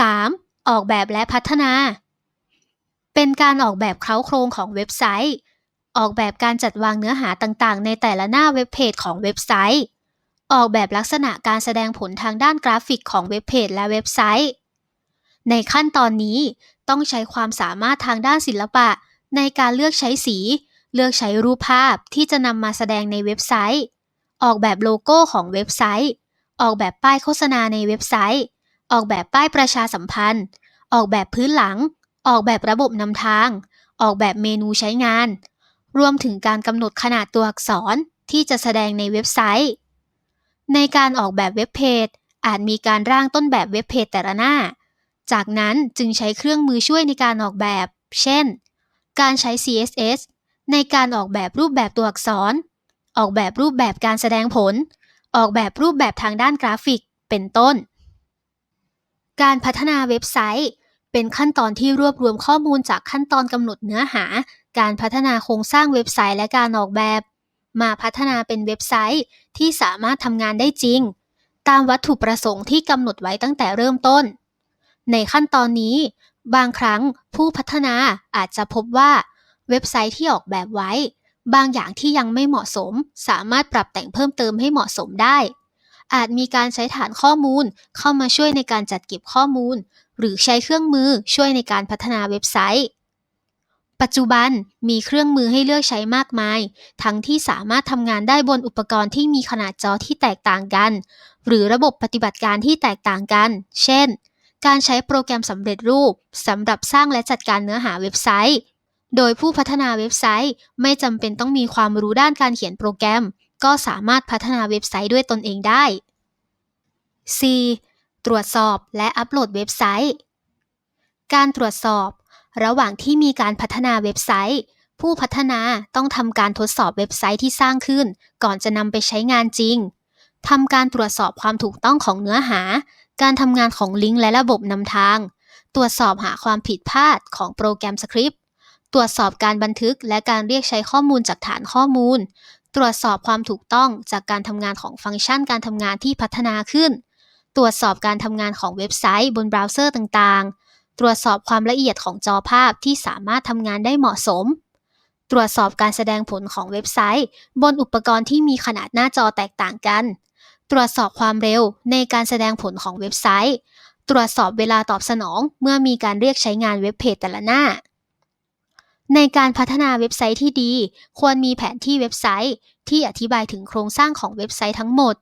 3. ออกแบบและพัฒนา เป็นการออกแบบเค้าโครงของเว็บไซต์ ออกแบบการจัดวางเนื้อหาต่างๆ ในแต่ละหน้าเว็บเพจของเว็บไซต์ ออกแบบลักษณะการแสดงผลทางด้านกราฟิกของเว็บเพจและเว็บไซต์ ในขั้นตอนนี้ต้องใช้ความสามารถทางด้านศิลปะ ในการเลือกใช้สี เลือกใช้รูปภาพที่จะนำมาแสดงในเว็บไซต์ ออกแบบโลโก้ของเว็บไซต์ ออกแบบป้ายโฆษณาในเว็บไซต์ ออกแบบป้ายประชาสัมพันธ์ ออกแบบพื้นหลัง ออกแบบระบบนำทาง ออกแบบเมนูใช้งาน รวมถึงการกำหนดขนาดตัวอักษรที่จะแสดงในเว็บไซต์ ในการออกแบบเว็บเพจอาจมีการร่างต้นแบบเว็บเพจแต่ละหน้า จากนั้นจึงใช้เครื่องมือช่วยในการออกแบบ เช่น การใช้ CSS ในการออกแบบรูปแบบตัวอักษร ออกแบบรูปแบบการแสดงผล ออกแบบรูปแบบทางด้านกราฟิก เป็นต้น การพัฒนาเว็บไซต์ เป็นขั้นตอนที่รวบรวมข้อมูลจากขั้นตอนกำหนดเนื้อหา การพัฒนาโครงสร้างเว็บไซต์และการออกแบบ มาพัฒนาเป็นเว็บไซต์ที่สามารถทำงานได้จริง ตามวัตถุประสงค์ที่กำหนดไว้ตั้งแต่เริ่มต้น ในขั้นตอนนี้ บางครั้งผู้พัฒนาอาจจะพบว่าเว็บไซต์ที่ออกแบบไว้ บางอย่างที่ยังไม่เหมาะสม สามารถปรับแต่งเพิ่มเติมให้เหมาะสมได้ อาจมีการใช้ฐานข้อมูล เข้ามาช่วยในการจัดเก็บข้อมูล หรือใช้เครื่องมือช่วยในการพัฒนาเว็บไซต์ ปัจจุบันมีเครื่องมือให้เลือกใช้มากมาย ทั้งที่สามารถทำงานได้บนอุปกรณ์ที่มีขนาดจอที่แตกต่างกัน หรือระบบปฏิบัติการที่แตกต่างกัน เช่น การใช้โปรแกรมสำเร็จรูปสำหรับสร้างและจัดการเนื้อหาเว็บไซต์ โดยผู้พัฒนาเว็บไซต์ไม่จำเป็นต้องมีความรู้ด้านการเขียนโปรแกรม ก็สามารถพัฒนาเว็บไซต์ด้วยตนเองได้ C ตรวจสอบและอัปโหลดเว็บไซต์ การตรวจสอบ ระหว่างที่มีการพัฒนาเว็บไซต์ ผู้พัฒนาต้องทำการทดสอบเว็บไซต์ที่สร้างขึ้น ก่อนจะนำไปใช้งานจริงทำการตรวจสอบความถูกต้องของเนื้อหา การทำงานของลิงก์และระบบนำทาง ตรวจสอบหาความผิดพลาดของโปรแกรมสคริปต์ ตรวจสอบการบันทึกและการเรียกใช้ข้อมูลจากฐานข้อมูล ตรวจสอบความถูกต้องจากการทำงานของฟังก์ชันการทำงานที่พัฒนาขึ้น ตรวจสอบการทำงานของเว็บไซต์บนเบราว์เซอร์ต่างๆ ตรวจสอบความละเอียดของจอภาพที่สามารถทำงานได้เหมาะสม ตรวจสอบการแสดงผลของเว็บไซต์ บนอุปกรณ์ที่มีขนาดหน้าจอแตกต่างกัน ตรวจสอบความเร็วในการแสดงผลของเว็บไซต์ ตรวจสอบเวลาตอบสนองเมื่อมีการเรียกใช้งานเว็บเพจแต่ละหน้า ในการพัฒนาเว็บไซต์ที่ดี ควรมีแผนที่เว็บไซต์ ที่อธิบายถึงโครงสร้างของเว็บไซต์ทั้งหมด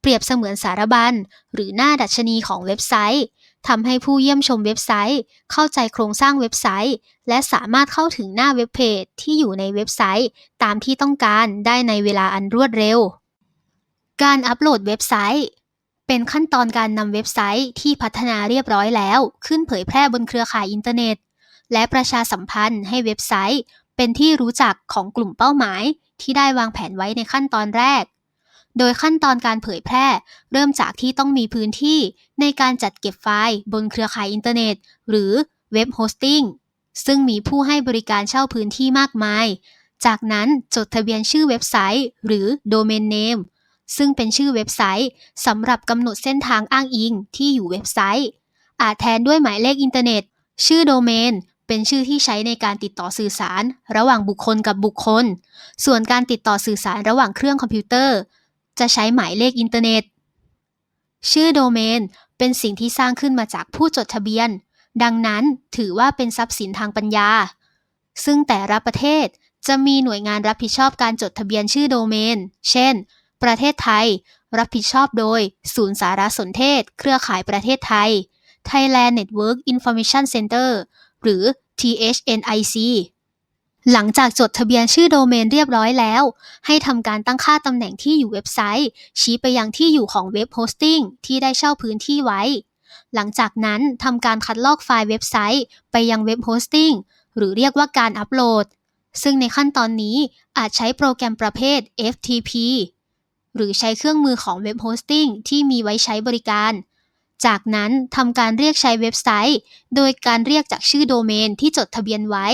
เปรียบเสมือนสารบัญ หรือหน้าดัชนีของเว็บไซต์ทำให้ผู้เยี่ยมชมเว็บไซต์ เข้าใจโครงสร้างเว็บไซต์ และสามารถเข้าถึงหน้าเว็บเพจที่อยู่ในเว็บไซต์ ตามที่ต้องการได้ในเวลาอันรวดเร็ว การอัปโหลดเว็บไซต์ เป็นขั้นตอนการนำเว็บไซต์ที่พัฒนาเรียบร้อยแล้ว ขึ้นเผยแพร่บนเครือข่ายอินเทอร์เน็ต และประชาสัมพันธ์ให้เว็บไซต์ เป็นที่รู้จักของกลุ่มเป้าหมาย ที่ได้วางแผนไว้ในขั้นตอนแรก โดยขั้นตอนการเผยแพร่ เริ่มจากที่ต้องมีพื้นที่ในการจัดเก็บไฟล์บนเครือข่ายอินเทอร์เน็ต หรือเว็บโฮสติ้งซึ่งมีผู้ให้บริการเช่าพื้นที่มากมาย จากนั้นจดทะเบียนชื่อเว็บไซต์ หรือ Domain Name ซึ่งเป็นชื่อเว็บไซต์สำหรับกำหนดเส้นทางอ้างอิงที่อยู่เว็บไซต์ อาจแทนด้วยหมายเลขอินเทอร์เน็ต ชื่อโดเมน เป็นชื่อที่ใช้ในการติดต่อสื่อสาร ระหว่างบุคคลกับบุคคล ส่วนการติดต่อสื่อสารระหว่างเครื่องคอมพิวเตอร์ จะใช้หมายเลขอินเทอร์เน็ต ชื่อโดเมน เป็นสิ่งที่สร้างขึ้นมาจากผู้จดทะเบียน ดังนั้นถือว่าเป็นทรัพย์สินทางปัญญา ซึ่งแต่ละประเทศจะมีหน่วยงานรับผิดชอบการจดทะเบียนชื่อโดเมน เช่น ประเทศไทย รับผิดชอบโดย ศูนย์สารสนเทศ เครือข่ายประเทศไทย Thailand Network Information Center หรือ THNIC หลังจากจดทะเบียนชื่อโดเมนเรียบร้อยแล้ว ให้ทำการตั้งค่าตำแหน่งที่อยู่เว็บไซต์ ชี้ไปยังที่อยู่ของเว็บโฮสติ้งที่ได้เช่าพื้นที่ไว้ หลังจากนั้นทำการคัดลอกไฟล์เว็บไซต์ ไปยังเว็บโฮสติ้งหรือเรียกว่าการอัปโหลด ซึ่งในขั้นตอนนี้อาจใช้โปรแกรมประเภท FTP หรือใช้เครื่องมือของเว็บโฮสติ้งที่มีไว้ใช้บริการ จากนั้นทำการเรียกใช้เว็บไซต์ โดยการเรียกจากชื่อโดเมนที่จดทะเบียนไว้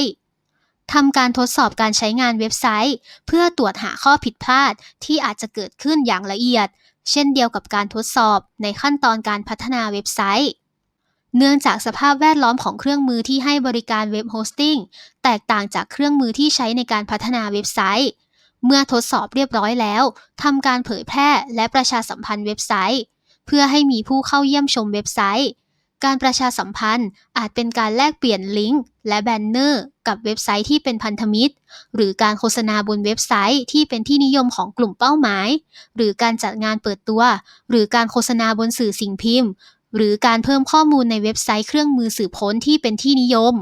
ทำการทดสอบการใช้งานเว็บไซต์ เพื่อตรวจหาข้อผิดพลาดที่อาจจะเกิดขึ้นอย่างละเอียด เช่นเดียวกับการทดสอบในขั้นตอนการพัฒนาเว็บไซต์ เนื่องจากสภาพแวดล้อมของเครื่องมือที่ให้บริการเว็บโฮสติ้งแตกต่างจากเครื่องมือที่ใช้ในการพัฒนาเว็บไซต์ เมื่อทดสอบเรียบร้อยแล้วทำการเผยแพร่และประชาสัมพันธ์เว็บไซต์ เพื่อให้มีผู้เข้าเยี่ยมชมเว็บไซต์ การประชาสัมพันธ์อาจเป็นการแลกเปลี่ยนลิงก์และแบนเนอร์กับเว็บไซต์ที่เป็นพันธมิตร หรือการโฆษณาบนเว็บไซต์ที่เป็นที่นิยมของกลุ่มเป้าหมาย หรือการจัดงานเปิดตัว หรือการโฆษณาบนสื่อสิ่งพิมพ์ หรือการเพิ่มข้อมูลในเว็บไซต์เครื่องมือสืบค้นที่เป็นที่นิยม